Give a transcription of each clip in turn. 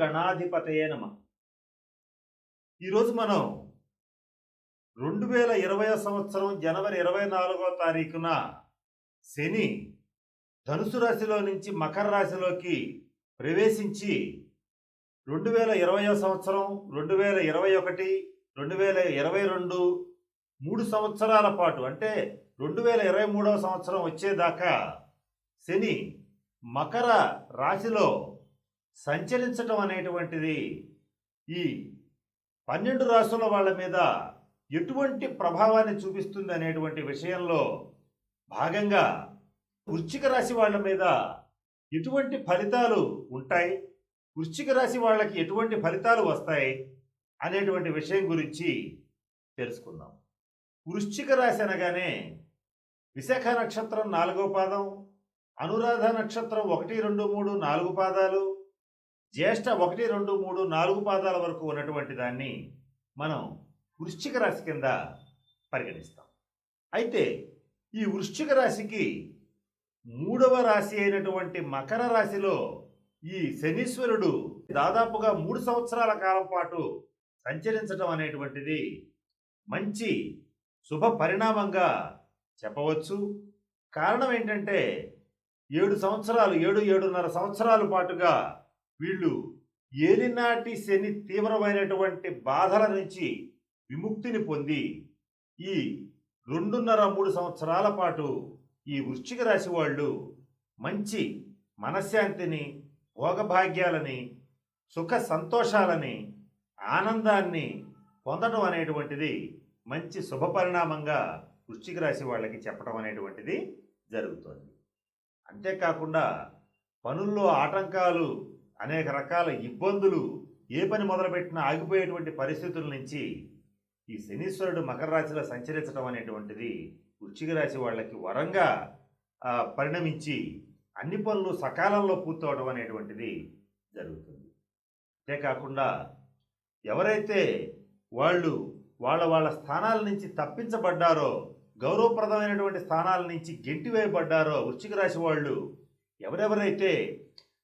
గణాధిపతయే నమ. ఈరోజు మనం రెండు వేల ఇరవై సంవత్సరం జనవరి ఇరవై నాలుగో తారీఖున శని ధనుసు రాశిలో నుంచి మకర రాశిలోకి ప్రవేశించి రెండు వేల ఇరవై సంవత్సరం రెండు వేల ఇరవై ఒకటి రెండు వేల ఇరవై రెండు మూడు సంవత్సరాల పాటు అంటే రెండు వేల ఇరవై మూడవ సంవత్సరం వచ్చేదాకా శని మకర రాశిలో సంచరించటం అనేటువంటిది ఈ పన్నెండు రాసుల వాళ్ళ మీద ఎటువంటి ప్రభావాన్ని చూపిస్తుంది అనేటువంటి విషయంలో భాగంగా వృశ్చిక రాశి వాళ్ళ మీద ఎటువంటి ఫలితాలు ఉంటాయి? వృశ్చిక రాశి వాళ్ళకి ఎటువంటి ఫలితాలు వస్తాయి? అనేటువంటి విషయం గురించి తెలుసుకుందాం. వృశ్చిక రాశి అనగానే విశాఖ నక్షత్రం నాలుగో పాదం అనురాధ నక్షత్రం ఒకటి రెండు మూడు నాలుగు పాదాలు జ్యేష్ఠ ఒకటి రెండు మూడు నాలుగు పాదాల వరకు ఉన్నటువంటి దాన్ని మనం వృశ్చిక రాశి కింద పరిగణిస్తాం. అయితే ఈ వృశ్చిక రాశికి మూడవ రాశి అయినటువంటి మకర రాశిలో ఈ శనీశ్వరుడు దాదాపుగా మూడు సంవత్సరాల కాలం పాటు సంచరించడం అనేటువంటిది మంచి శుభ పరిణామంగా చెప్పవచ్చు. కారణం ఏంటంటే ఏడు సంవత్సరాలు ఏడు ఏడున్నర సంవత్సరాల పాటుగా వీళ్ళు ఏలినాటి శని తీవ్రమైనటువంటి బాధల నుంచి విముక్తిని పొంది ఈ రెండున్నర మూడు సంవత్సరాల పాటు ఈ వృశ్చిక రాశి వాళ్ళు మంచి మనశ్శాంతిని భోగభాగ్యాలని సుఖ సంతోషాలని ఆనందాన్ని పొందడం అనేటువంటిది మంచి శుభ పరిణామంగా వృశ్చిక రాశి వాళ్ళకి చెప్పడం అనేటువంటిది జరుగుతుంది. అంతేకాకుండా పనుల్లో ఆటంకాలు అనేక రకాల ఇబ్బందులు ఏ పని మొదలుపెట్టినా ఆగిపోయేటువంటి పరిస్థితుల నుంచి ఈ శనీశ్వరుడు మకర రాశిలో సంచరించడం అనేటువంటిది వృశ్చిక రాశి వాళ్ళకి వరంగా పరిణమించి అన్ని పనులు సకాలంలో పూర్తవడం అనేటువంటిది జరుగుతుంది. అంతేకాకుండా ఎవరైతే వాళ్ళు వాళ్ళ వాళ్ళ స్థానాల నుంచి తప్పించబడ్డారో గౌరవప్రదమైనటువంటి స్థానాల నుంచి గెంటివేయబడ్డారో వృశ్చిక రాశి వాళ్ళు ఎవరెవరైతే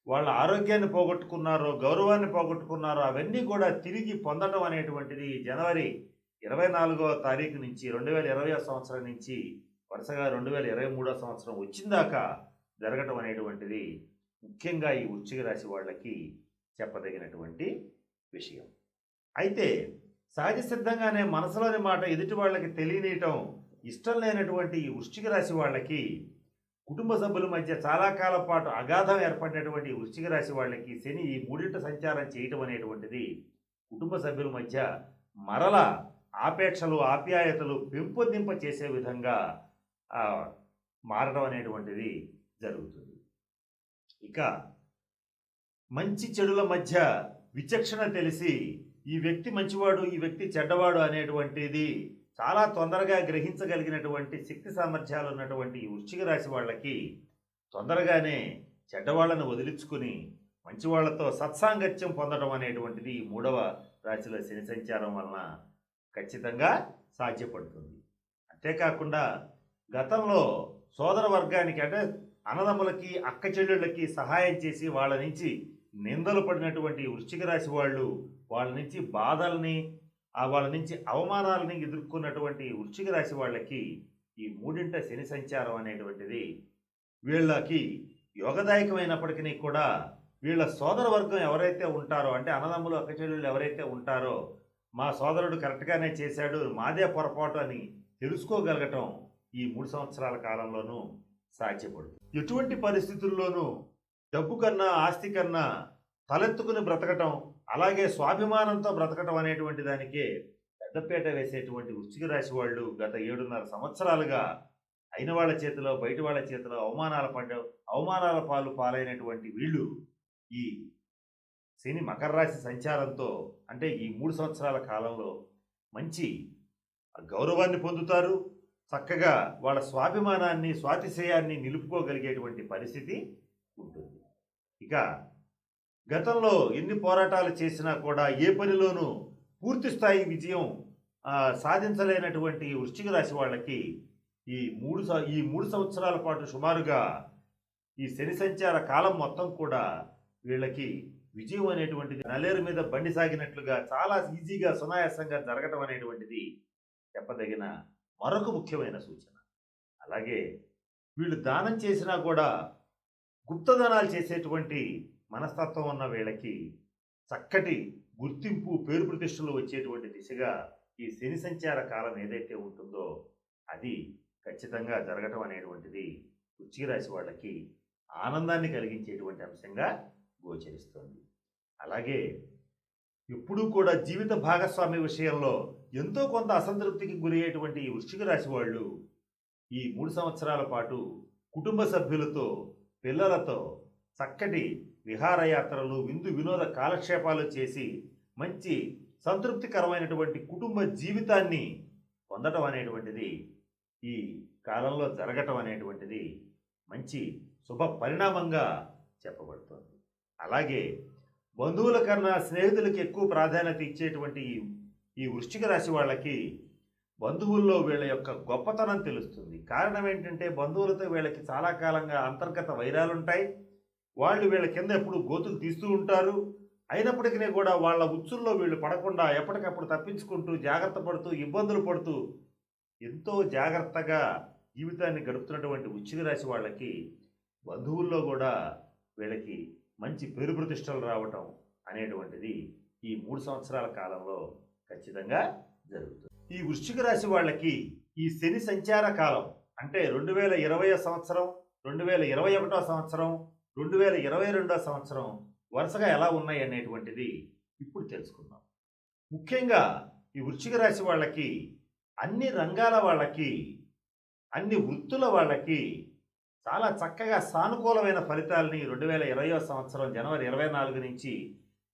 వాళ్ళ ఆరోగ్యాన్ని పోగొట్టుకున్నారో గౌరవాన్ని పోగొట్టుకున్నారో అవన్నీ కూడా తిరిగి పొందడం అనేటువంటిది జనవరి ఇరవై నాలుగవ తారీఖు నుంచి రెండు వేల ఇరవై సంవత్సరం నుంచి వరుసగా రెండు వేల ఇరవై మూడో సంవత్సరం వచ్చిందాకా జరగటం అనేటువంటిది ముఖ్యంగా ఈ వృశ్చిక రాశి వాళ్ళకి చెప్పదగినటువంటి విషయం. అయితే సహజ సిద్ధంగానే మనసులోని మాట ఎదుటి వాళ్ళకి తెలియనియటం ఇష్టం లేనటువంటి ఈ వృశ్చిక రాశి వాళ్ళకి కుటుంబ సభ్యుల మధ్య చాలా కాలం పాటు అగాధం ఏర్పడినటువంటి వృశ్చిక రాశి వాళ్ళకి శని ఈ మూడింట సంచారం చేయటం అనేటువంటిది కుటుంబ సభ్యుల మధ్య మరల ఆపేక్షలు ఆప్యాయతలు పెంపొందింప చేసే విధంగా మారడం అనేటువంటిది జరుగుతుంది. ఇక మంచి చెడుల మధ్య విచక్షణ తెలిసి ఈ వ్యక్తి మంచివాడు ఈ వ్యక్తి చెడ్డవాడు అనేటువంటిది చాలా తొందరగా గ్రహించగలిగినటువంటి శక్తి సామర్థ్యాలు ఉన్నటువంటి ఈ వృశ్చిక రాశి వాళ్ళకి తొందరగానే చెడ్డవాళ్ళను వదిలించుకుని మంచివాళ్ళతో సత్సాంగత్యం పొందడం అనేటువంటిది ఈ మూడవ రాశిలో శని సంచారం వలన ఖచ్చితంగా సాధ్యపడుతుంది. అంతేకాకుండా గతంలో సోదర వర్గానికి అంటే అన్నదమ్ములకి అక్క చెల్లెళ్ళకి సహాయం చేసి వాళ్ళ నుంచి నిందలు పడినటువంటి వృశ్చిక రాశి వాళ్ళు వాళ్ళ నుంచి బాధల్ని ఆ వాళ్ళ నుంచి అవమానాలని ఎదుర్కొన్నటువంటి వృశ్చిక రాశి వాళ్ళకి ఈ మూడింట శని సంచారం అనేటువంటిది వీళ్ళకి యోగదాయకమైనప్పటికీ కూడా వీళ్ళ సోదర వర్గం ఎవరైతే ఉంటారో అంటే అన్నదమ్ములు అక్కచెల్లెళ్ళు ఎవరైతే ఉంటారో మా సోదరుడు కరెక్ట్గానే చేశాడు మాదే పొరపాటు అని తెలుసుకోగలగటం ఈ మూడు సంవత్సరాల కాలంలోనూ సాధ్యపడుతుంది. ఎటువంటి పరిస్థితుల్లోనూ డబ్బు కన్నా ఆస్తి కన్నా తలెత్తుకుని బ్రతకటం అలాగే స్వాభిమానంతో బ్రతకటం అనేటువంటి దానికే పెద్దపేట వేసేటువంటి వృశ్చిక రాశి వాళ్ళు గత ఏడున్నర సంవత్సరాలుగా అయిన వాళ్ళ చేతిలో బయట వాళ్ళ చేతిలో అవమానాల పడ్డ అవమానాల పాలు పాలైనటువంటి వీళ్ళు ఈ శని మకర రాశి సంచారంతో అంటే ఈ మూడు సంవత్సరాల కాలంలో మంచి గౌరవాన్ని పొందుతారు. చక్కగా వాళ్ళ స్వాభిమానాన్ని స్వాతిశయాన్ని నిలుపుకోగలిగేటువంటి పరిస్థితి ఉంటుంది. ఇక గతంలో ఎన్ని పోరాటాలు చేసినా కూడా ఏ పనిలోనూ పూర్తి స్థాయి విజయం సాధించలేనటువంటి వృశ్చిక రాశి వాళ్ళకి ఈ మూడు ఈ మూడు సంవత్సరాల పాటు సుమారుగా ఈ శని సంచార కాలం మొత్తం కూడా వీళ్ళకి విజయం అనేటువంటిది నలేరు మీద బండి సాగినట్లుగా చాలా ఈజీగా సునాయాసంగా జరగటం అనేటువంటిది చెప్పదగిన మరొక ముఖ్యమైన సూచన. అలాగే వీళ్ళు దానం చేసినా కూడా గుప్తదానాలు చేసేటువంటి మనస్తత్వం ఉన్న వీళ్ళకి చక్కటి గుర్తింపు పేరు ప్రతిష్టలు వచ్చేటువంటి దిశగా ఈ శని సంచార కాలం ఏదైతే ఉంటుందో అది ఖచ్చితంగా జరగటం అనేటువంటిది వృశ్చిక రాశి వాళ్ళకి ఆనందాన్ని కలిగించేటువంటి అంశంగా గోచరిస్తుంది. అలాగే ఎప్పుడూ కూడా జీవిత భాగస్వామి విషయంలో ఎంతో కొంత అసంతృప్తికి గురయ్యేటువంటి ఈ వృశ్చిక రాశి వాళ్ళు ఈ మూడు సంవత్సరాల పాటు కుటుంబ సభ్యులతో పిల్లలతో చక్కటి విహారయాత్రలు విందు వినోద కాలక్షేపాలు చేసి మంచి సంతృప్తికరమైనటువంటి కుటుంబ జీవితాన్ని పొందటం అనేటువంటిది ఈ కాలంలో జరగటం అనేటువంటిది మంచి శుభ పరిణామంగా చెప్పబడుతుంది. అలాగే బంధువుల కన్నా స్నేహితులకి ఎక్కువ ప్రాధాన్యత ఇచ్చేటువంటి ఈ- వృశ్చిక రాశి వాళ్ళకి బంధువుల్లో వీళ్ళ యొక్క గొప్పతనం తెలుస్తుంది. కారణం ఏంటంటే బంధువులతో వీళ్ళకి చాలా కాలంగా అంతర్గత వైరాలు ఉంటాయి వాళ్ళు వీళ్ళ కింద ఎప్పుడు గోతులు తీస్తూ ఉంటారు. అయినప్పటికీ కూడా వాళ్ళ ఉచ్చుల్లో వీళ్ళు పడకుండా ఎప్పటికప్పుడు తప్పించుకుంటూ జాగ్రత్త పడుతూ ఇబ్బందులు పడుతూ ఎంతో జాగ్రత్తగా జీవితాన్ని గడుపుతున్నటువంటి వృశ్చిక రాశి వాళ్ళకి బంధువుల్లో కూడా వీళ్ళకి మంచి పేరు ప్రతిష్టలు రావటం అనేటువంటిది ఈ మూడు సంవత్సరాల కాలంలో ఖచ్చితంగా జరుగుతుంది. ఈ వృశ్చిక రాశి వాళ్ళకి ఈ శని సంచార కాలం అంటే రెండు వేల ఇరవై సంవత్సరం రెండు వేల ఇరవై ఒకటో సంవత్సరం రెండు వేల ఇరవై రెండో సంవత్సరం వరుసగా ఎలా ఉన్నాయి అనేటువంటిది ఇప్పుడు తెలుసుకుందాం. ముఖ్యంగా ఈ వృశ్చిక రాశి వాళ్ళకి అన్ని రంగాల వాళ్ళకి అన్ని వృత్తుల వాళ్ళకి చాలా చక్కగా సానుకూలమైన ఫలితాలని రెండు వేల ఇరవయో సంవత్సరం జనవరి ఇరవై నాలుగు నుంచి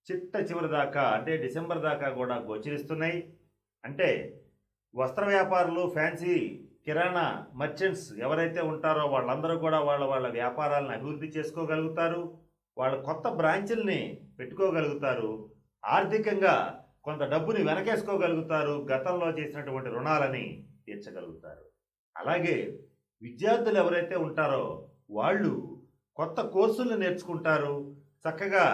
చిట్ట చివరి దాకా అంటే డిసెంబర్ దాకా కూడా గోచరిస్తున్నాయి. అంటే వస్త్ర వ్యాపారులు ఫ్యాన్సీ కిరాణా మర్చెంట్స్ ఎవరైతే ఉంటారో వాళ్ళందరూ కూడా వాళ్ళ వాళ్ళ వ్యాపారాలను అభివృద్ధి చేసుకోగలుగుతారు వాళ్ళ కొత్త బ్రాంచుల్ని పెట్టుకోగలుగుతారు ఆర్థికంగా కొంత డబ్బుని వెనకేసుకోగలుగుతారు గతంలో చేసినటువంటి రుణాలని తీర్చగలుగుతారు. అలాగే విద్యార్థులు ఎవరైతే ఉంటారో వాళ్ళు కొత్త కోర్సులను నేర్చుకుంటారు చక్కగా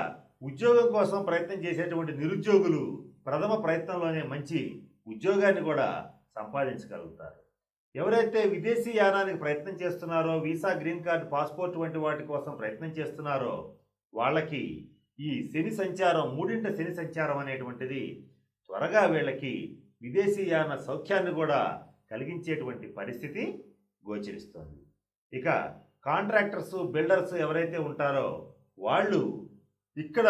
ఉద్యోగం కోసం ప్రయత్నం చేసేటువంటి నిరుద్యోగులు ప్రథమ ప్రయత్నంలోనే మంచి ఉద్యోగాన్ని కూడా సంపాదించగలుగుతారు. ఎవరైతే విదేశీ యానానికి ప్రయత్నం చేస్తున్నారో వీసా గ్రీన్ కార్డ్ పాస్పోర్ట్ వంటి వాటి కోసం ప్రయత్నం చేస్తున్నారో వాళ్ళకి ఈ శని సంచారం మూడింట శని సంచారం అనేటువంటిది త్వరగా వీళ్ళకి విదేశీ యాన సౌఖ్యాన్ని కూడా కలిగించేటువంటి పరిస్థితి గోచరిస్తోంది. ఇక కాంట్రాక్టర్స్ బిల్డర్స్ ఎవరైతే ఉంటారో వాళ్ళు ఇక్కడ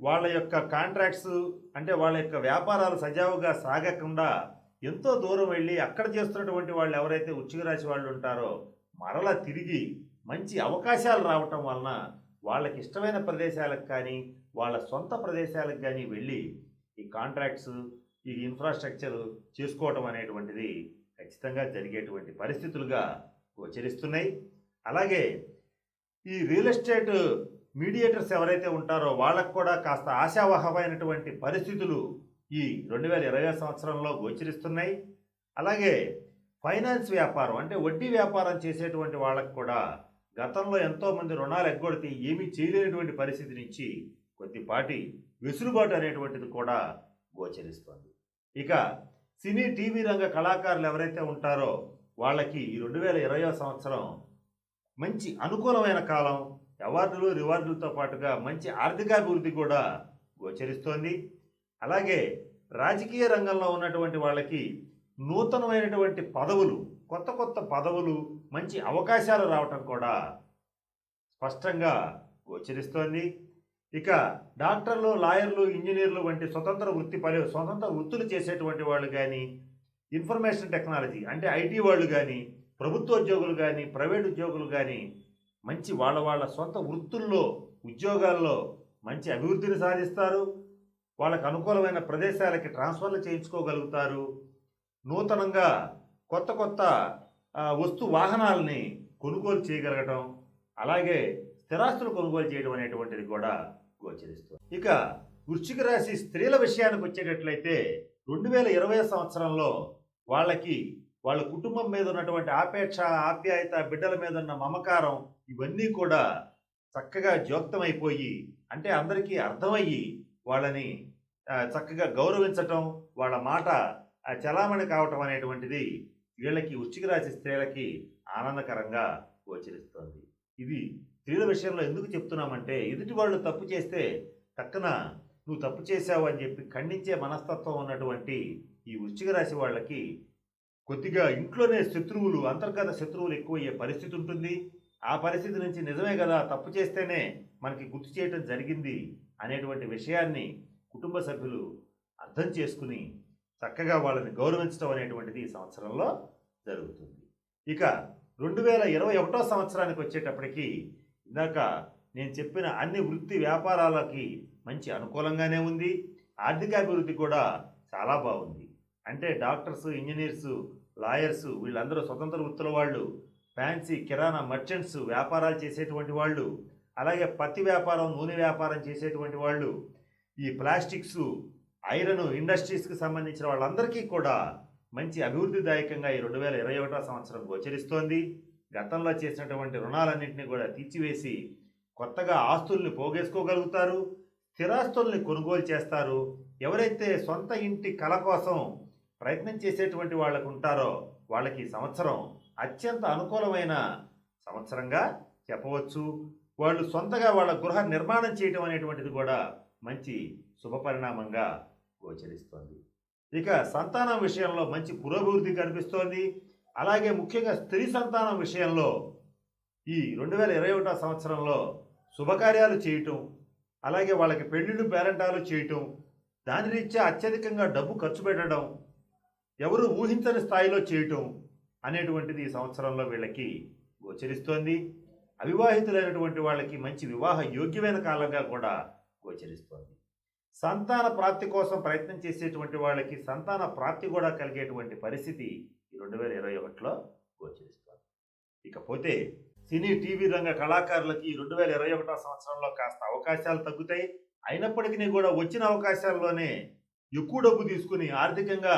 వాళ్ళ యొక్క కాంట్రాక్ట్స్ అంటే వాళ్ళ యొక్క వ్యాపారాలు సజావుగా సాగకుండా ఎంతో దూరం వెళ్ళి అక్కడ చేస్తున్నటువంటి వాళ్ళు ఎవరైతే ఉచ్చిక రాశి వాళ్ళు ఉంటారో మరల తిరిగి మంచి అవకాశాలు రావటం వలన వాళ్ళకి ఇష్టమైన ప్రదేశాలకు కానీ వాళ్ళ సొంత ప్రదేశాలకు కానీ వెళ్ళి ఈ కాంట్రాక్ట్స్ ఈ ఇన్ఫ్రాస్ట్రక్చర్ చేసుకోవటం అనేటువంటిది ఖచ్చితంగా జరిగేటువంటి పరిస్థితులుగా గోచరిస్తున్నాయి. అలాగే ఈ రియల్ ఎస్టేట్ మీడియేటర్స్ ఎవరైతే ఉంటారో వాళ్ళకు కూడా కాస్త ఆశావహమైనటువంటి పరిస్థితులు ఈ రెండు వేల ఇరవై సంవత్సరంలో గోచరిస్తున్నాయి. అలాగే ఫైనాన్స్ వ్యాపారం అంటే వడ్డీ వ్యాపారం చేసేటువంటి వాళ్ళకు కూడా గతంలో ఎంతోమంది రుణాలు ఎగ్గొడితే ఏమీ చేయలేనటువంటి పరిస్థితి నుంచి కొద్దిపాటి వెసులుబాటు అనేటువంటిది కూడా గోచరిస్తుంది. ఇక సినీ టీవీ రంగ కళాకారులు ఎవరైతే ఉంటారో వాళ్ళకి ఈ రెండు వేల ఇరవై సంవత్సరం మంచి అనుకూలమైన కాలం. అవార్డులు రివార్డులతో పాటుగా మంచి ఆర్థికాభివృద్ధి కూడా గోచరిస్తోంది. అలాగే రాజకీయ రంగంలో ఉన్నటువంటి వాళ్ళకి నూతనమైనటువంటి పదవులు కొత్త కొత్త పదవులు మంచి అవకాశాలు రావటం కూడా స్పష్టంగా గోచరిస్తోంది. ఇక డాక్టర్లు లాయర్లు ఇంజనీర్లు వంటి స్వతంత్ర వృత్తి పరి స్వతంత్ర వృత్తులు చేసేటువంటి వాళ్ళు కానీ ఇన్ఫర్మేషన్ టెక్నాలజీ అంటే ఐటీ వాళ్ళు కానీ ప్రభుత్వ ఉద్యోగులు కానీ ప్రైవేట్ ఉద్యోగులు కానీ మంచి వాళ్ళ వాళ్ళ సొంత వృత్తుల్లో ఉద్యోగాల్లో మంచి అభివృద్ధిని సాధిస్తారు. వాళ్ళకు అనుకూలమైన ప్రదేశాలకి ట్రాన్స్ఫర్లు చేయించుకోగలుగుతారు. నూతనంగా కొత్త కొత్త వస్తు వాహనాలని కొనుగోలు చేయగలగటం అలాగే స్థిరాస్తులు కొనుగోలు చేయడం అనేటువంటిది కూడా గోచరిస్తుంది ఇక వృశ్చిక రాశి స్త్రీల విషయానికి వచ్చేటట్లయితే రెండు వేల ఇరవై సంవత్సరంలో వాళ్ళకి వాళ్ళ కుటుంబం మీద ఉన్నటువంటి ఆపేక్ష ఆప్యాయత బిడ్డల మీద ఉన్న మమకారం ఇవన్నీ కూడా చక్కగా జోక్తమైపోయి అంటే అందరికీ అర్థమయ్యి వాళ్ళని చక్కగా గౌరవించటం వాళ్ళ మాట ఆ, చలామణి కావటం అనేటువంటిది వీళ్ళకి వృశ్చిక రాశి స్త్రీలకి ఆనందకరంగా గోచరిస్తుంది. ఇది స్త్రీల విషయంలో ఎందుకు చెప్తున్నామంటే ఎదుటి వాళ్ళు తప్పు చేస్తే తక్కన నువ్వు తప్పు చేశావు అని చెప్పి ఖండించే మనస్తత్వం ఉన్నటువంటి ఈ వృశ్చిక రాశి వాళ్ళకి కొద్దిగా ఇంట్లోనే శత్రువులు అంతర్గత శత్రువులు ఎక్కువయ్యే పరిస్థితి ఉంటుంది. ఆ పరిస్థితి నుంచి నిజమే కదా తప్పు చేస్తేనే మనకి గుర్తు చేయటం జరిగింది అనేటువంటి విషయాన్ని కుటుంబ సభ్యులు అర్థం చేసుకుని చక్కగా వాళ్ళని గౌరవించడం అనేటువంటిది ఈ సంవత్సరంలో జరుగుతుంది. ఇక రెండు వేల ఇరవై ఒకటో సంవత్సరానికి వచ్చేటప్పటికి ఇందాక నేను చెప్పిన అన్ని వృత్తి వ్యాపారాలకి మంచి అనుకూలంగానే ఉంది. ఆర్థికాభివృద్ధి కూడా చాలా బాగుంది. అంటే డాక్టర్స్ ఇంజనీర్స్ లాయర్స్ వీళ్ళందరూ స్వతంత్ర వృత్తుల వాళ్ళు ఫ్యాన్సీ కిరాణా మర్చెంట్స్ వ్యాపారాలు చేసేటువంటి వాళ్ళు అలాగే పత్తి వ్యాపారం నూనె వ్యాపారం చేసేటువంటి వాళ్ళు ఈ ప్లాస్టిక్స్ ఐరన్ ఇండస్ట్రీస్కి సంబంధించిన వాళ్ళందరికీ కూడా మంచి అభివృద్ధిదాయకంగా ఈ రెండు వేల ఇరవై ఒకటో సంవత్సరం గోచరిస్తోంది. గతంలో చేసినటువంటి రుణాలన్నింటినీ కూడా తీర్చివేసి కొత్తగా ఆస్తుల్ని పోగేసుకోగలుగుతారు స్థిరాస్తుల్ని కొనుగోలు చేస్తారు. ఎవరైతే సొంత ఇంటి కళ కోసం ప్రయత్నం చేసేటువంటి వాళ్ళకు ఉంటారో వాళ్ళకి సంవత్సరం అత్యంత అనుకూలమైన సంవత్సరంగా చెప్పవచ్చు. వాళ్ళు సొంతగా వాళ్ళ గృహ నిర్మాణం చేయటం అనేటువంటిది కూడా మంచి శుభపరిణామంగా గోచరిస్తోంది. ఇక సంతానం విషయంలో మంచి పురోభివృద్ధి కనిపిస్తోంది. అలాగే ముఖ్యంగా స్త్రీ సంతానం విషయంలో ఈ రెండు వేల ఇరవై ఒకటో సంవత్సరంలో శుభకార్యాలు చేయటం అలాగే వాళ్ళకి పెళ్ళిళ్ళు పేరెంటాలు చేయటం దాని రీత్యా అత్యధికంగా డబ్బు ఖర్చు పెట్టడం ఎవరు ఊహించని స్థాయిలో చేయటం అనేటువంటిది ఈ సంవత్సరంలో వీళ్ళకి గోచరిస్తోంది. అవివాహితులైనటువంటి వాళ్ళకి మంచి వివాహ యోగ్యమైన కాలంగా కూడా గోచరిస్తోంది సంతాన ప్రాప్తి కోసం ప్రయత్నం చేసేటువంటి వాళ్ళకి సంతాన ప్రాప్తి కూడా కలిగేటువంటి పరిస్థితి ఈ రెండు వేల ఇరవై ఒకటిలో గోచరిస్తోంది. ఇకపోతే సినీ టీవీ రంగ కళాకారులకి ఈ రెండు వేల ఇరవై ఒకటో సంవత్సరంలో కాస్త అవకాశాలు తగ్గుతాయి. అయినప్పటికీ కూడా వచ్చిన అవకాశాల్లోనే ఎక్కువ డబ్బు తీసుకుని ఆర్థికంగా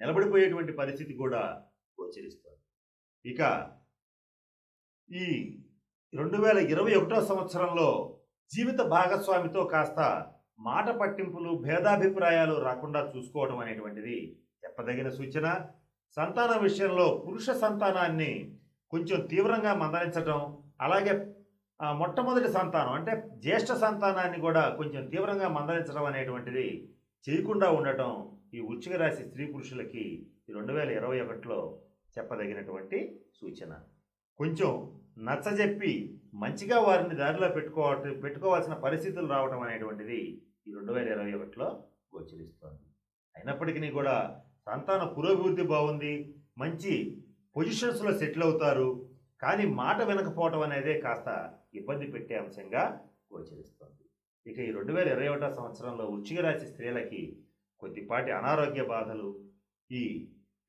నిలబడిపోయేటువంటి పరిస్థితి కూడా గోచరిస్తుంది. ఇక ఈ రెండు వేల ఇరవై ఒకటో సంవత్సరంలో జీవిత భాగస్వామితో కాస్త మాట పట్టింపులు భేదాభిప్రాయాలు రాకుండా చూసుకోవడం అనేటువంటిది చెప్పదగిన సూచన. సంతాన విషయంలో పురుష సంతానాన్ని కొంచెం తీవ్రంగా మందలించడం అలాగే మొట్టమొదటి సంతానం అంటే జ్యేష్ఠ సంతానాన్ని కూడా కొంచెం తీవ్రంగా మందలించడం అనేటువంటిది చేయకుండా ఉండటం ఈ వృశ్చిక రాశి స్త్రీ పురుషులకి ఈ రెండు వేల ఇరవై ఒకటిలో చెప్పదగినటువంటి సూచన. కొంచెం నచ్చజెప్పి మంచిగా వారిని దారిలో పెట్టుకోవటం పెట్టుకోవాల్సిన పరిస్థితులు రావడం అనేటువంటిది ఈ రెండు వేల ఇరవై ఒకటిలో గోచరిస్తోంది. అయినప్పటికీ కూడా సంతాన పురోభివృద్ధి బాగుంది మంచి పొజిషన్స్లో సెటిల్ అవుతారు కానీ మాట వినకపోవటం అనేదే కాస్త ఇబ్బంది పెట్టే అంశంగా గోచరిస్తోంది. ఇక ఈ రెండు వేల ఇరవై ఒకటో సంవత్సరంలో వృచ్చిక రాశి స్త్రీలకి కొద్దిపాటి అనారోగ్య బాధలు ఈ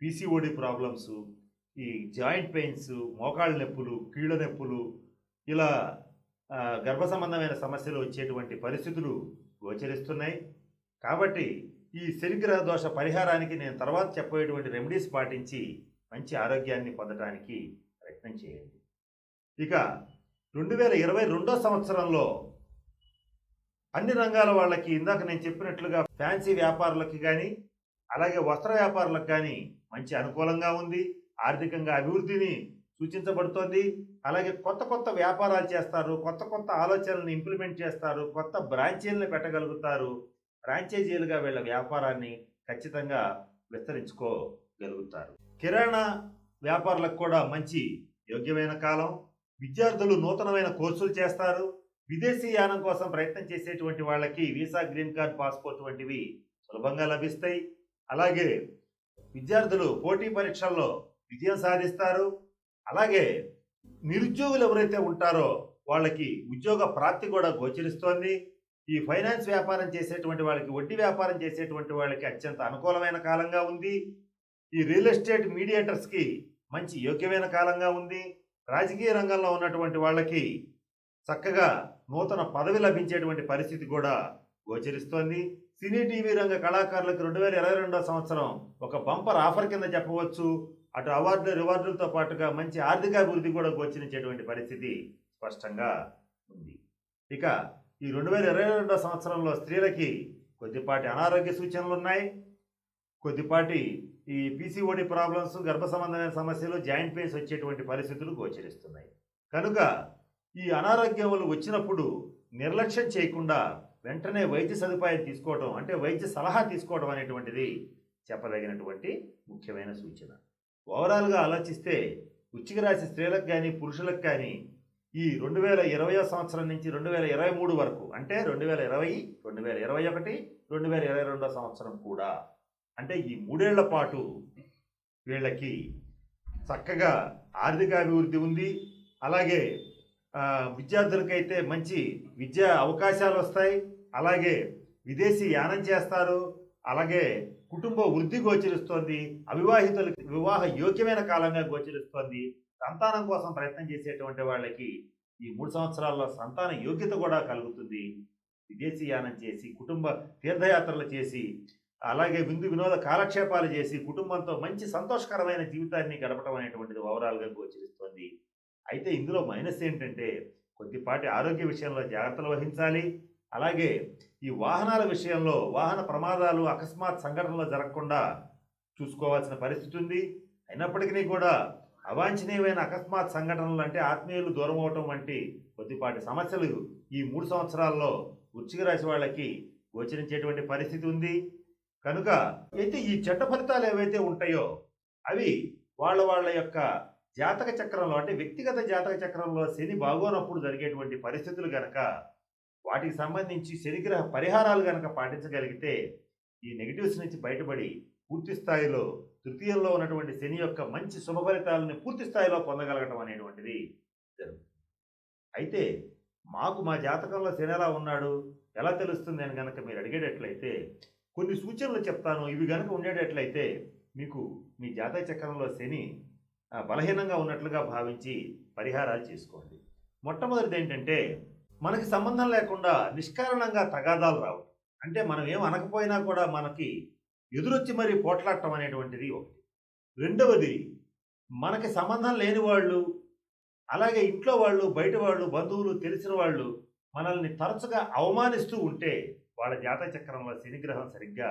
పీసీఓడి ప్రాబ్లమ్స్ ఈ జాయింట్ పెయిన్స్ మోకాళ్ళ నొప్పులు కీళ్ళ నొప్పులు ఇలా గర్భ సంబంధమైన సమస్యలు వచ్చేటువంటి పరిస్థితులు గోచరిస్తున్నాయి. కాబట్టి ఈ శనిగ్రహ దోష పరిహారానికి నేను తర్వాత చెప్పేటువంటి రెమెడీస్ పాటించి మంచి ఆరోగ్యాన్ని పొందడానికి ప్రయత్నం చేయండి. ఇక రెండు వేల ఇరవై రెండో సంవత్సరంలో అన్ని రంగాల వాళ్ళకి ఇందాక నేను చెప్పినట్లుగా ఫ్యాన్సీ వ్యాపారులకి కానీ అలాగే వస్త్ర వ్యాపారులకు కానీ మంచి అనుకూలంగా ఉంది. ఆర్థికంగా అభివృద్ధిని సూచించబడుతోంది. అలాగే కొత్త కొత్త వ్యాపారాలు చేస్తారు. కొత్త కొత్త ఆలోచనలను ఇంప్లిమెంట్ చేస్తారు. కొత్త బ్రాంచీలను పెట్టగలుగుతారు. ఫ్రాంచైజీలుగా వీళ్ళ వ్యాపారాన్ని ఖచ్చితంగా విస్తరించుకోగలుగుతారు. కిరాణా వ్యాపారులకు కూడా మంచి యోగ్యమైన కాలం. విద్యార్థులు నూతనమైన కోర్సులు చేస్తారు. విదేశీ యానం కోసం ప్రయత్నం చేసేటువంటి వాళ్ళకి వీసా గ్రీన్ కార్డ్ పాస్పోర్ట్ వంటివి సులభంగా లభిస్తాయి. అలాగే విద్యార్థులు పోటీ పరీక్షల్లో విజయం సాధిస్తారు. అలాగే నిరుద్యోగులు ఎవరైతే ఉంటారో వాళ్ళకి ఉద్యోగ ప్రాప్తి కూడా గోచరిస్తోంది. ఈ ఫైనాన్స్ వ్యాపారం చేసేటువంటి వాళ్ళకి వడ్డీ వ్యాపారం చేసేటువంటి వాళ్ళకి అత్యంత అనుకూలమైన కాలంగా ఉంది. ఈ రియల్ ఎస్టేట్ మీడియేటర్స్కి మంచి యోగ్యమైన కాలంగా ఉంది. రాజకీయ రంగంలో ఉన్నటువంటి వాళ్ళకి చక్కగా నూతన పదవి లభించేటువంటి పరిస్థితి కూడా గోచరిస్తోంది. సినీ టీవీ రంగ కళాకారులకు రెండు వేల ఇరవై రెండో సంవత్సరం ఒక బంపర్ ఆఫర్ కింద చెప్పవచ్చు. అటు అవార్డులు రివార్డులతో పాటుగా మంచి ఆర్థికాభివృద్ధి కూడా గోచరించేటువంటి పరిస్థితి స్పష్టంగా ఉంది. ఇక ఈ రెండు వేల ఇరవై రెండో సంవత్సరంలో స్త్రీలకి కొద్దిపాటి అనారోగ్య సూచనలు ఉన్నాయి. కొద్దిపాటి ఈ పీసీఓడి ప్రాబ్లమ్స్ గర్భ సంబంధమైన సమస్యలు జాయింట్ పెయిన్స్ వచ్చేటువంటి పరిస్థితులు గోచరిస్తున్నాయి. కనుక ఈ అనారోగ్యములు వచ్చినప్పుడు నిర్లక్ష్యం చేయకుండా వెంటనే వైద్య సదుపాయం తీసుకోవడం అంటే వైద్య సలహా తీసుకోవడం అనేటువంటిది చెప్పదగినటువంటి ముఖ్యమైన సూచన. ఓవరాల్గా ఆలోచిస్తే వృశ్చిక రాశి స్త్రీలకు కానీ పురుషులకు కానీ ఈ రెండు వేల ఇరవై సంవత్సరం నుంచి రెండు వేల ఇరవై మూడు వరకు అంటే రెండు వేల ఇరవై రెండు వేల ఇరవై ఒకటి రెండు వేల ఇరవై రెండో సంవత్సరం కూడా అంటే ఈ మూడేళ్ళ పాటు వీళ్ళకి చక్కగా ఆర్థిక అభివృద్ధి ఉంది. అలాగే విద్యార్థులకైతే మంచి విద్యా అవకాశాలు వస్తాయి. అలాగే విదేశీ యానం చేస్తారు. అలాగే కుటుంబ వృద్ధి గోచరిస్తోంది అవివాహితులకి వివాహ యోగ్యమైన కాలంగా గోచరిస్తోంది. సంతానం కోసం ప్రయత్నం చేసేటువంటి వాళ్ళకి ఈ మూడు సంవత్సరాల్లో సంతాన యోగ్యత కూడా కలుగుతుంది. విదేశీయానం చేసి కుటుంబ తీర్థయాత్రలు చేసి అలాగే విందు వినోద కాలక్షేపాలు చేసి కుటుంబంతో మంచి సంతోషకరమైన జీవితాన్ని గడపడం అనేటువంటిది ఓవరాల్గా గోచరిస్తోంది. అయితే ఇందులో మైనస్ ఏంటంటే కొద్దిపాటి ఆరోగ్య విషయంలో జాగ్రత్తలు వహించాలి. అలాగే ఈ వాహనాల విషయంలో వాహన ప్రమాదాలు అకస్మాత్ సంఘటనలు జరగకుండా చూసుకోవాల్సిన పరిస్థితి ఉంది. అయినప్పటికీ కూడా అవాంఛనీయమైన అకస్మాత్ సంఘటనలు అంటే ఆత్మీయులు దూరం అవటం వంటి కొద్దిపాటి సమస్యలు ఈ మూడు సంవత్సరాల్లో వృచ్చిక రాశి వాళ్ళకి గోచరించేటువంటి పరిస్థితి ఉంది. కనుక అయితే ఈ చెడ్డ ఫలితాలు ఏవైతే ఉంటాయో అవి వాళ్ళ వాళ్ళ యొక్క జాతక చక్రంలో అంటే వ్యక్తిగత జాతక చక్రంలో శని బాగోనప్పుడు జరిగేటువంటి పరిస్థితులు గనక వాటికి సంబంధించి శనిగ్రహ పరిహారాలు కనుక పాటించగలిగితే ఈ నెగిటివ్స్ నుంచి బయటపడి పూర్తి స్థాయిలో తృతీయంలో ఉన్నటువంటి శని యొక్క మంచి శుభ ఫలితాలను పూర్తి స్థాయిలో పొందగలగటం అనేటువంటిది జరుగుతుంది. అయితే మాకు మా జాతకంలో శని ఎలా ఉన్నాడు ఎలా తెలుస్తుంది అని కనుక మీరు అడిగేటట్లయితే కొన్ని సూచనలు చెప్తాను. ఇవి కనుక ఉండేటట్లయితే మీకు మీ జాతక చక్రంలో శని బలహీనంగా ఉన్నట్లుగా భావించి పరిహారాలు చేసుకోండి. మొట్టమొదటిది ఏంటంటే మనకి సంబంధం లేకుండా నిష్కారణంగా తగాదాలు రావు. అంటే మనం ఏం అనకపోయినా కూడా మనకి ఎదురొచ్చి మరీ పోట్లాడటం అనేటువంటిది ఒకటి. రెండవది మనకి సంబంధం లేని వాళ్ళు అలాగే ఇంట్లో వాళ్ళు బయట వాళ్ళు బంధువులు తెలిసిన వాళ్ళు మనల్ని తరచుగా అవమానిస్తూ ఉంటే వాళ్ళ జాతక చక్రంలో శనిగ్రహం సరిగ్గా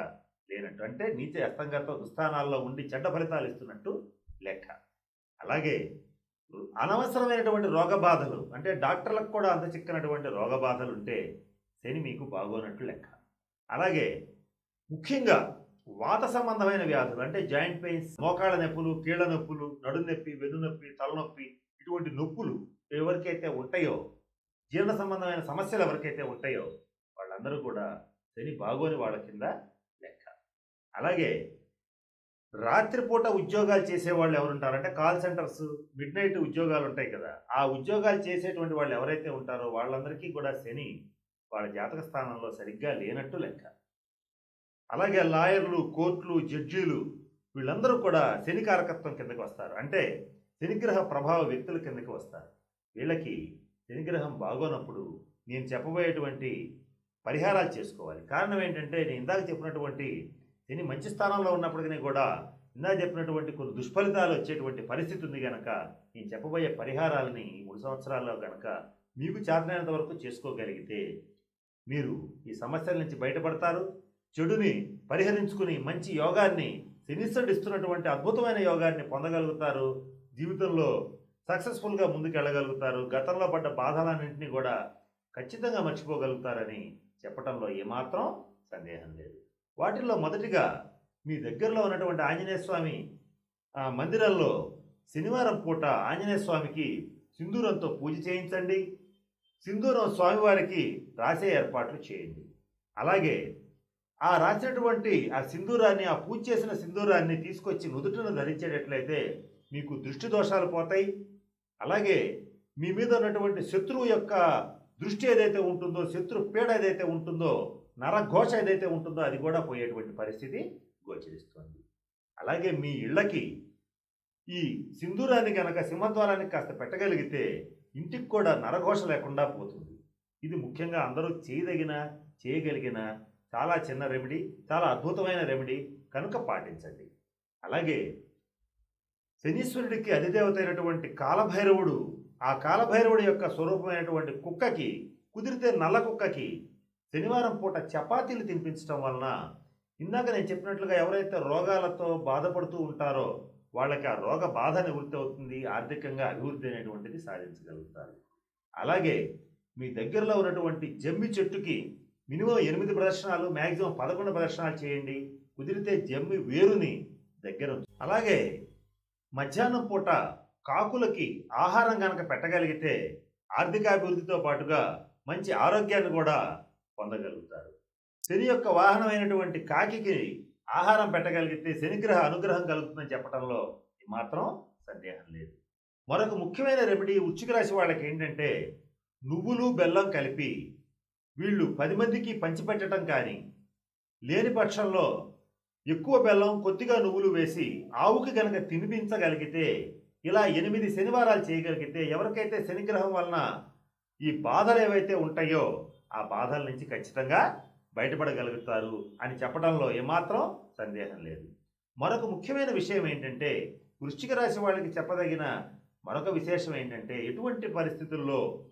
లేనట్టు. అంటే నీచ అస్తంగత దుస్థానాల్లో ఉండి చెడ్డ ఫలితాలు ఇస్తున్నట్టు లెక్క. అలాగే అనవసరమైనటువంటి రోగ బాధలు అంటే డాక్టర్లకు కూడా అంత చిక్కనటువంటి రోగ బాధలు ఉంటే శని మీకు బాగోనట్టు లెక్క. అలాగే ముఖ్యంగా వాత సంబంధమైన వ్యాధులు అంటే జాయింట్ పెయిన్స్ మోకాళ్ళ నొప్పులు కీళ్ళ నొప్పులు నడు నొప్పి వెన్ను నొప్పి తలనొప్పి ఇటువంటి నొప్పులు ఎవరికైతే ఉంటాయో జీర్ణ సంబంధమైన సమస్యలు ఎవరికైతే ఉంటాయో వాళ్ళందరూ కూడా శని బాగోని వాళ్ళ కింద లెక్క. అలాగే రాత్రిపూట ఉద్యోగాలు చేసే వాళ్ళు ఎవరుంటారంటే కాల్ సెంటర్స్ మిడ్ నైట్ ఉద్యోగాలు ఉంటాయి కదా. ఆ ఉద్యోగాలు చేసేటువంటి వాళ్ళు ఎవరైతే ఉంటారో వాళ్ళందరికీ కూడా శని వాళ్ళ జాతక స్థానంలో సరిగ్గా లేనట్టు లెక్క. అలాగే లాయర్లు కోర్టులు జడ్జీలు వీళ్ళందరూ కూడా శని కారకత్వం కిందకి వస్తారు. అంటే శనిగ్రహ ప్రభావ వ్యక్తుల కిందకి వస్తారు. వీళ్ళకి శనిగ్రహం బాగోనప్పుడు నేను చెప్పబోయేటువంటి పరిహారాలు చేసుకోవాలి. కారణం ఏంటంటే నేను ఇందాక చెప్పినటువంటి శని మంచి స్థానంలో ఉన్నప్పటికీ కూడా ఇందా చెప్పినటువంటి కొన్ని దుష్ఫలితాలు వచ్చేటువంటి పరిస్థితి ఉంది కనుక నేను చెప్పబోయే పరిహారాలని ఈ మూడు సంవత్సరాల్లో కనుక మీకు చేతనైనంత వరకు చేసుకోగలిగితే మీరు ఈ సమస్యల నుంచి బయటపడతారు. చెడుని పరిహరించుకుని మంచి యోగాన్ని శనిశ్వరుడు ఇస్తున్నటువంటి అద్భుతమైన యోగాన్ని పొందగలుగుతారు. జీవితంలో సక్సెస్ఫుల్గా ముందుకెళ్ళగలుగుతారు. గతంలో పడ్డ బాధలన్నింటినీ కూడా ఖచ్చితంగా మర్చిపోగలుగుతారని చెప్పటంలో ఏమాత్రం సందేహం లేదు. వాటిల్లో మొదటిగా మీ దగ్గరలో ఉన్నటువంటి ఆంజనేయ స్వామి ఆ, మందిరంలో శనివారం పూట ఆంజనేయ స్వామికి సింధూరంతో పూజ చేయించండి. సింధూరం స్వామివారికి రాసే ఏర్పాట్లు చేయండి. అలాగే ఆ రాసినటువంటి ఆ సింధూరాన్ని ఆ పూజ చేసిన సింధూరాన్ని తీసుకొచ్చి నుదుటను ధరించేటట్లయితే మీకు దృష్టి దోషాలు పోతాయి. అలాగే మీ మీద ఉన్నటువంటి శత్రువు యొక్క దృష్టి ఏదైతే ఉంటుందో శత్రు పీడ ఏదైతే ఉంటుందో నరఘోష ఏదైతే ఉంటుందో అది కూడా పోయేటువంటి పరిస్థితి గోచరిస్తుంది. అలాగే మీ ఇళ్ళకి ఈ సింధూరాన్ని కనుక సింహద్వారానికి కాస్త పెట్టగలిగితే ఇంటికి కూడా నరఘోష లేకుండా పోతుంది. ఇది ముఖ్యంగా అందరూ చేయదగిన చేయగలిగిన చాలా చిన్న రెమెడీ చాలా అద్భుతమైన రెమెడీ కనుక పాటించండి. అలాగే శనీశ్వరుడికి అధిదేవత అయినటువంటి కాలభైరవుడు ఆ కాలభైరవుడి యొక్క స్వరూపమైనటువంటి కుక్కకి కుదిరితే నల్ల కుక్కకి శనివారం పూట చపాతీలు తినిపించడం వలన ఇందాక నేను చెప్పినట్లుగా ఎవరైతే రోగాలతో బాధపడుతూ ఉంటారో వాళ్ళకి ఆ రోగ బాధ నివృత్తి అవుతుంది ఆర్థికంగా అభివృద్ధి అనేటువంటిది సాధించగలుగుతారు. అలాగే మీ దగ్గరలో ఉన్నటువంటి జమ్మి చెట్టుకి మినిమం ఎనిమిది ప్రదర్శనాలు మ్యాక్సిమం పదకొండు ప్రదర్శనాలు చేయండి. కుదిరితే జమ్మి వేరుని దగ్గర అలాగే మధ్యాహ్నం పూట కాకులకి ఆహారం కనుక పెట్టగలిగితే ఆర్థికాభివృద్ధితో పాటుగా మంచి ఆరోగ్యాన్ని కూడా పొందగలుగుతారు శని యొక్క వాహనమైనటువంటి కాకికి ఆహారం పెట్టగలిగితే శనిగ్రహ అనుగ్రహం కలుగుతుందని చెప్పడంలో మాత్రం సందేహం లేదు. మరొక ముఖ్యమైన రెమెడీ ఉచ్చిక రాశి వాళ్ళకి ఏంటంటే నువ్వులు బెల్లం కలిపి వీళ్ళు పది మందికి పంచిపెట్టడం కానీ లేని పక్షంలో ఎక్కువ బెల్లం కొద్దిగా నువ్వులు వేసి ఆవుకి కనుక తినిపించగలిగితే ఇలా ఎనిమిది శనివారాలు చేయగలిగితే ఎవరికైతే శనిగ్రహం వలన ఈ బాధలు ఏవైతే ఉంటాయో ఆ బాధల నుంచి ఖచ్చితంగా బయటపడగలుగుతారు అని చెప్పడంలో ఏమాత్రం సందేహం లేదు. మరొక ముఖ్యమైన విషయం ఏంటంటే వృశ్చిక రాశి వాళ్ళకి చెప్పదగిన మరొక విశేషం ఏంటంటే ఎటువంటి పరిస్థితుల్లో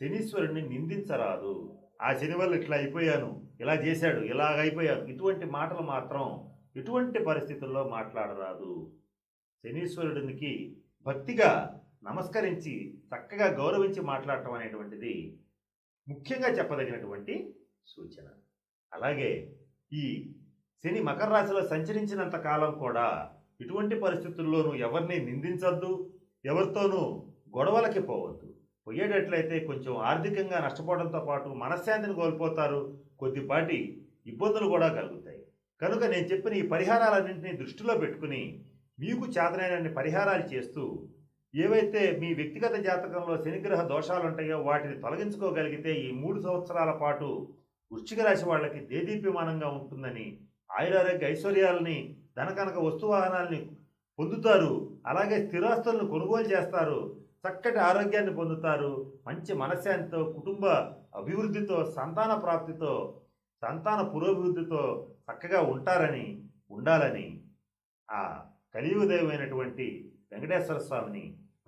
శనీశ్వరుణ్ణి నిందించరాదు. ఆ శని వల్ల ఇట్లా అయిపోయాను ఇలా చేశాడు ఇలాగ అయిపోయాను. ఇటువంటి మాటలు మాత్రం ఎటువంటి పరిస్థితుల్లో మాట్లాడరాదు. శనీశ్వరుడికి భక్తిగా నమస్కరించి చక్కగా గౌరవించి మాట్లాడటం అనేటువంటిది ముఖ్యంగా చెప్పదగినటువంటి సూచన. అలాగే ఈ శని మకర రాశిలో సంచరించినంత కాలం కూడా ఇటువంటి పరిస్థితుల్లోనూ ఎవరిని నిందించద్దు ఎవరితోనూ గొడవలకి పోవద్దు. పోయేటట్లయితే కొంచెం ఆర్థికంగా నష్టపోవడంతో పాటు మనశ్శాంతిని కోల్పోతారు. కొద్దిపాటి ఇబ్బందులు కూడా కలుగుతాయి. కనుక నేను చెప్పిన ఈ పరిహారాలన్నింటినీ దృష్టిలో పెట్టుకుని మీకు చేతనైన పరిహారాలు చేస్తూ ఏవైతే మీ వ్యక్తిగత జాతకంలో శనిగ్రహ దోషాలు ఉంటాయో వాటిని తొలగించుకోగలిగితే ఈ మూడు సంవత్సరాల పాటు వృశ్చిక రాశి వాళ్ళకి దేదీప్యమానంగా ఉంటుందని ఆయురారోగ్య ఐశ్వర్యాలని ధనకనక వస్తువాహనాల్ని పొందుతారు. అలాగే స్థిరాస్తులను కొనుగోలు చేస్తారు. చక్కటి ఆరోగ్యాన్ని పొందుతారు. మంచి మనశ్శాంతితో కుటుంబ అభివృద్ధితో సంతాన ప్రాప్తితో సంతాన పురోభివృద్ధితో చక్కగా ఉంటారని ఉండాలని ఆ కలియుగదైవమైనటువంటి వెంకటేశ్వర స్వామిని